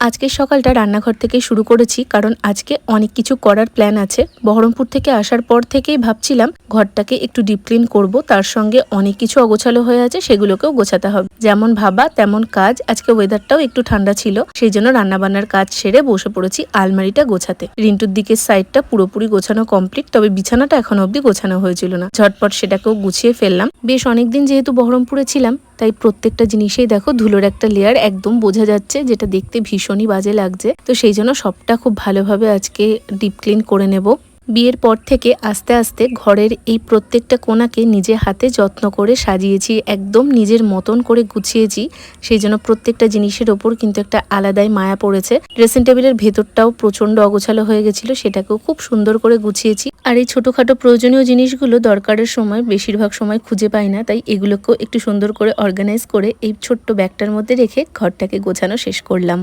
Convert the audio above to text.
আজকের সকালটা রান্নাঘর থেকে শুরু করেছি, কারণ আজকে অনেক কিছু করার প্ল্যান আছে। বহরমপুর থেকে আসার পর থেকেই ভাবছিলাম ঘরটাকে একটু ডিপ ক্লিন করব, তার সঙ্গে অনেক কিছু অগোছালো হয়ে আছে, সেগুলোকেও গোছাতে হবে। যেমন ভাবা, তেমন কাজ, আজকে ওয়েদারটাও একটু ঠান্ডা ছিল, সেই জন্য রান্নাবান্নার কাজ সেরে বসে পড়েছি আলমারিটা গোছাতে। রিন্টুর দিকের সাইডটা পুরোপুরি গোছানো কমপ্লিট তবে বিছানাটা এখনও অবধি গোছানো হয়েছিল না। ঝটপট সেটাকেও গুছিয়ে ফেললাম। বেশ অনেকদিন যেহেতু বহরমপুরে ছিলাম তাই প্রত্যেকটা জিনিসেই দেখো ধুলোর একটা লেয়ার একদম বোঝা যাচ্ছে যেটা দেখতে ভীষণই বাজে লাগছে। তো সেই জন্য সবটা খুব ভালোভাবে আজকে ডিপ ক্লিন করে নেব। বিয়ের পর থেকে আস্তে আস্তে ঘরের এই প্রত্যেকটা কোনাকে নিজে হাতে যত্ন করে সাজিয়েছি, একদম নিজের মতন করে গুছিয়েছি। সেই জন্য প্রত্যেকটা জিনিসের ওপর কিন্তু একটা আলাদাই মায়া পড়েছে। ড্রেসিং টেবিলের ভেতরটাও প্রচণ্ড অগোছালো হয়ে গেছিল, সেটাকেও খুব সুন্দর করে গুছিয়েছি। আর এই ছোটোখাটো প্রয়োজনীয় জিনিসগুলো দরকারের সময়, বেশিরভাগ সময় খুঁজে পাই না, তাই এগুলোকেও একটু সুন্দর করে অর্গানাইজ করে এই ছোট্ট ব্যাগটার মধ্যে রেখে ঘরটাকে গোছানো শেষ করলাম।